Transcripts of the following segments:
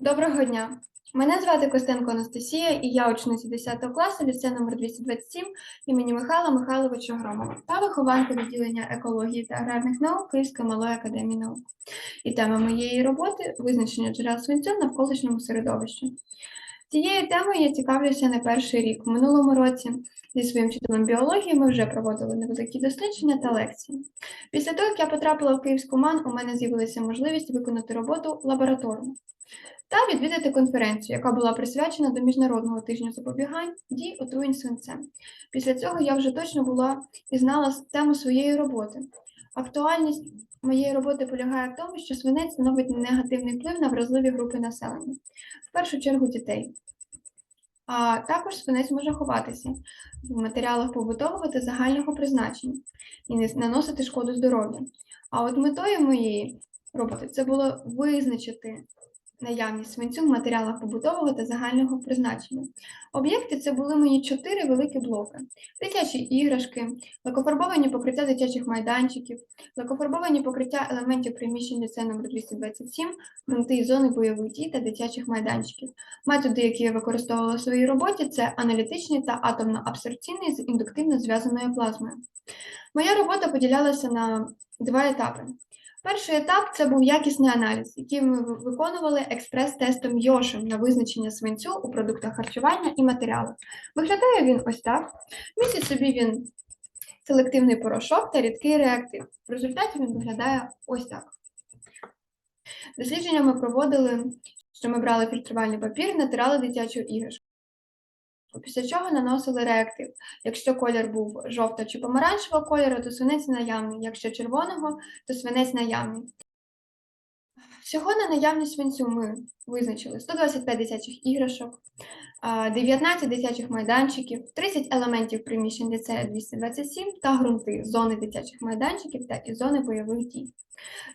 Доброго дня. Мене звати Костенко Анастасія, і я учениця 10 класу ліцею номер 227 імені Михайла Михайловича Громова та вихованка відділення екології та аграрних наук Київської малої академії наук. І тема моєї роботи визначення джерел свинцю в навколишньому середовищі. Цією темою я цікавлюся не перший рік. У минулому році зі своїм вчителем біології ми вже проводили невеликі дослідження та лекції. Після того, як я потрапила в Київську МАН, у мене з'явилася можливість виконати роботу лабораторну та відвідати конференцію, яка була присвячена до Міжнародного тижня запобігань дій отруєнь свинцем. Після цього я вже точно була і знала тему своєї роботи. Актуальність моєї роботи полягає в тому, що свинець становить негативний вплив на вразливі групи населення, в першу чергу дітей. А також свинець може ховатися в матеріалах побутового та загального призначення і не наносити шкоду здоров'ю. А от метою моєї роботи це було визначити наявність свинцю в матеріалах побутового та загального призначення. Об'єкти це були мої чотири великі блоки: дитячі іграшки, лакофарбовані покриття дитячих майданчиків, лакофарбовані покриття елементів приміщень ліцею номер 227, ґрунти і зони бойових дій та дитячих майданчиків. Методи, які я використовувала в своїй роботі, це аналітичний та атомно-абсорбційний з індуктивно зв'язаною плазмою. Моя робота поділялася на два етапи. Перший етап це був якісний аналіз, який ми виконували експрес-тестом Йошем на визначення свинцю у продуктах харчування і матеріалах. Виглядає він ось так. Містить собі він селективний порошок та рідкий реактив. В результаті він виглядає ось так. Дослідження ми проводили, що ми брали фільтрувальний папір, натирали дитячу іграшку. Після чого наносили реактив. Якщо колір був жовто чи помаранчевого кольору, то свинець наявний. Якщо червоного, то свинець наявний. Всього на наявність свинцю ми визначили 125 дитячих іграшок, 19 дитячих майданчиків, 30 елементів приміщень ліцею 227 та ґрунти, зони дитячих майданчиків та і зони бойових дій.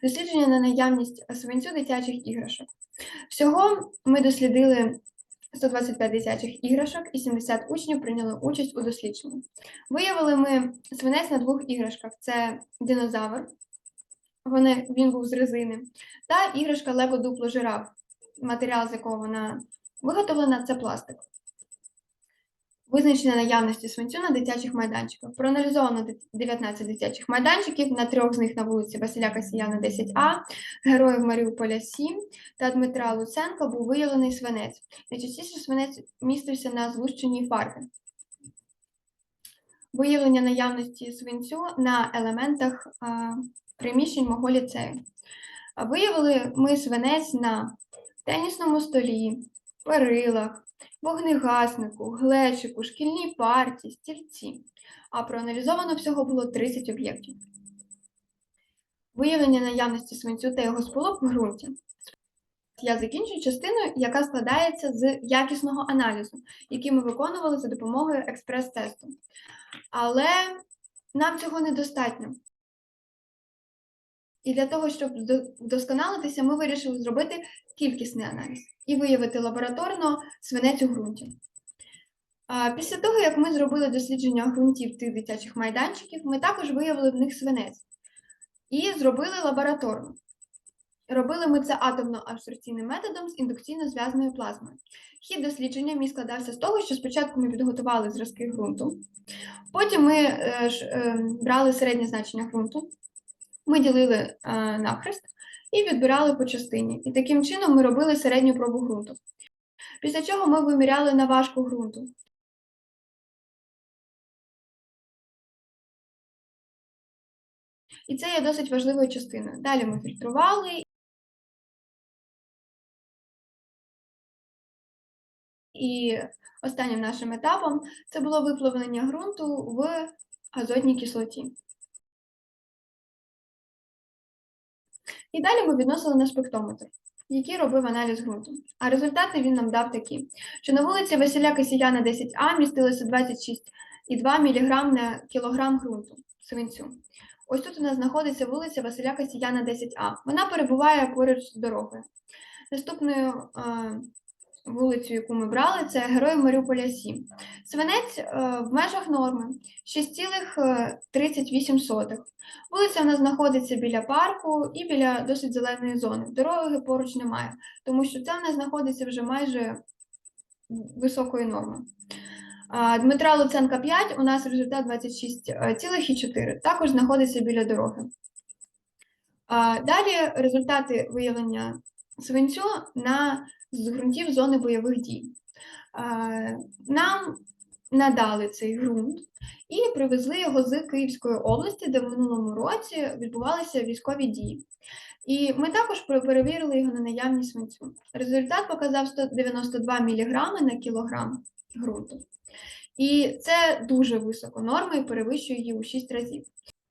Дослідження на наявність свинцю дитячих іграшок. Всього ми дослідили 125 дитячих іграшок і 70 учнів прийняли участь у дослідженні. Виявили ми свинець на двох іграшках: це динозавр, вони, він був з резини, та іграшка Лего дупло жираф, матеріал, з якого вона виготовлена, це пластик. Визначення наявності свинцю на дитячих майданчиках. Проаналізовано 19 дитячих майданчиків, на трьох з них на вулиці Василя Касіяна 10А, Героїв Маріуполя 7 та Дмитра Луценка був виявлений свинець. Найчастіше свинець містився на злущеній фарбі. Виявлення наявності свинцю на елементах а, приміщень мого ліцею. Виявили ми свинець на тенісному столі, перилах, вогнегаснику, глечику, шкільній парті, стільці. А проаналізовано всього було 30 об'єктів. Виявлення наявності свинцю та його сполук в ґрунті. Я закінчую частину, яка складається з якісного аналізу, який ми виконували за допомогою експрес-тесту. Але нам цього недостатньо. І для того, щоб вдосконалитися, ми вирішили зробити кількісний аналіз і виявити лабораторно свинець у ґрунті. Після того, як ми зробили дослідження ґрунтів тих дитячих майданчиків, ми також виявили в них свинець і зробили лабораторно. Робили ми це атомно-абсорбційним методом з індукційно зв'язаною плазмою. Хід дослідження мій складався з того, що спочатку ми підготували зразки ґрунту, потім ми е, е, брали середнє значення ґрунту, ми ділили е, навхрест і відбирали по частині. І таким чином ми робили середню пробу ґрунту. Після чого ми виміряли на важку ґрунту. І це є досить важливою частиною. Далі ми фільтрували. І останнім нашим етапом це було виплавлення ґрунту в азотній кислоті. І далі ми відносили на спектрометр, який робив аналіз ґрунту. А результати він нам дав такі, що на вулиці Василя Касіяна 10А містилося 26,2 мг на кілограм ґрунту свинцю. Ось тут у нас знаходиться вулиця Василя Касіяна 10А. Вона перебуває поруч з дорогою. Наступною е, вулицю, яку ми брали, це Герой Маріуполя 7. Свинець е, в межах норми 6,38. Вулиця в нас знаходиться біля парку і біля досить зеленої зони. Дороги поруч немає, тому що це в нас знаходиться вже майже високої норми. Дмитра Луценка 5, у нас результат 26,4, також знаходиться біля дороги. Далі результати виявлення свинцю на з ґрунтів зони бойових дій. Нам надали цей ґрунт і привезли його з Київської області, де в минулому році відбувалися військові дії. І ми також перевірили його на наявність свинцю. Результат показав 192 мг на кілограм ґрунту. І це дуже високо норма і перевищує її у 6 разів.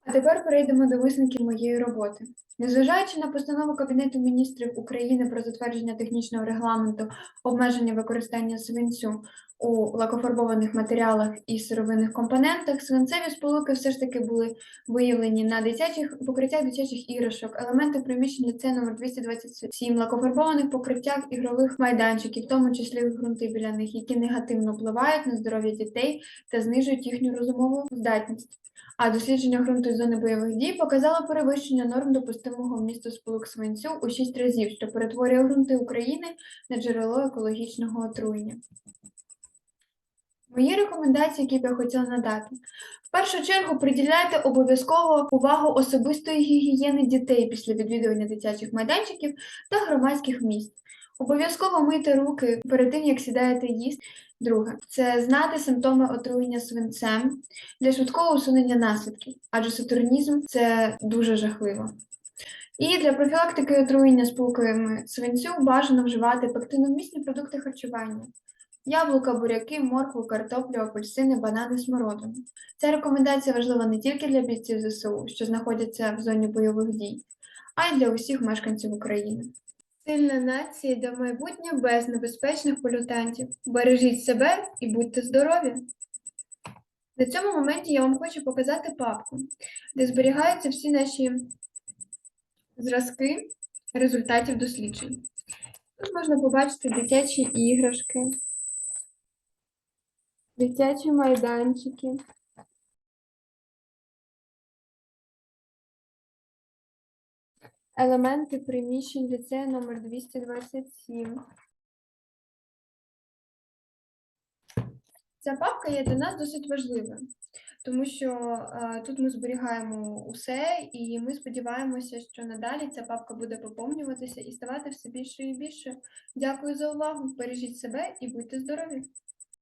А тепер перейдемо до висновків моєї роботи. Незважаючи на постанову Кабінету міністрів України про затвердження технічного регламенту обмеження використання свинцю у лакофарбованих матеріалах і сировинних компонентах, свинцеві сполуки все ж таки були виявлені на дитячих покриттях дитячих іграшок, елементи приміщень ліцею номер 227, лакофарбованих покриттях ігрових майданчиків, в тому числі ґрунти біля них, які негативно впливають на здоров'я дітей та знижують їхню розумову здатність. А дослідження ґрунту з зони бойових дій показало перевищення норм допустимого вмісту сполук свинцю у 6 разів, що перетворює ґрунти України на джерело екологічного отруєння. Мої рекомендації, які б я хотіла надати. В першу чергу приділяйте обов'язково увагу особистої гігієни дітей після відвідування дитячих майданчиків та громадських місць. Обов'язково мийте руки перед тим, як сідаєте їсти. Друге це знати симптоми отруєння свинцем для швидкого усунення наслідків, адже сатурнізм це дуже жахливо. І для профілактики отруєння сполуками свинцю бажано вживати пектиновмісні продукти харчування. Яблука, буряки, моркву, картоплю, апельсини, банани, смородину. Ця рекомендація важлива не тільки для бійців ЗСУ, що знаходяться в зоні бойових дій, а й для усіх мешканців України. Сильна нація до майбутнє без небезпечних полютантів. Бережіть себе і будьте здорові! На цьому моменті я вам хочу показати папку, де зберігаються всі наші зразки результатів досліджень. Тут можна побачити дитячі іграшки, дитячі майданчики. Елементи приміщень ліцею номер 227. Ця папка є для нас досить важливою, тому що е, тут ми зберігаємо усе, і ми сподіваємося, що надалі ця папка буде поповнюватися і ставати все більше і більше. Дякую за увагу. Бережіть себе і будьте здорові!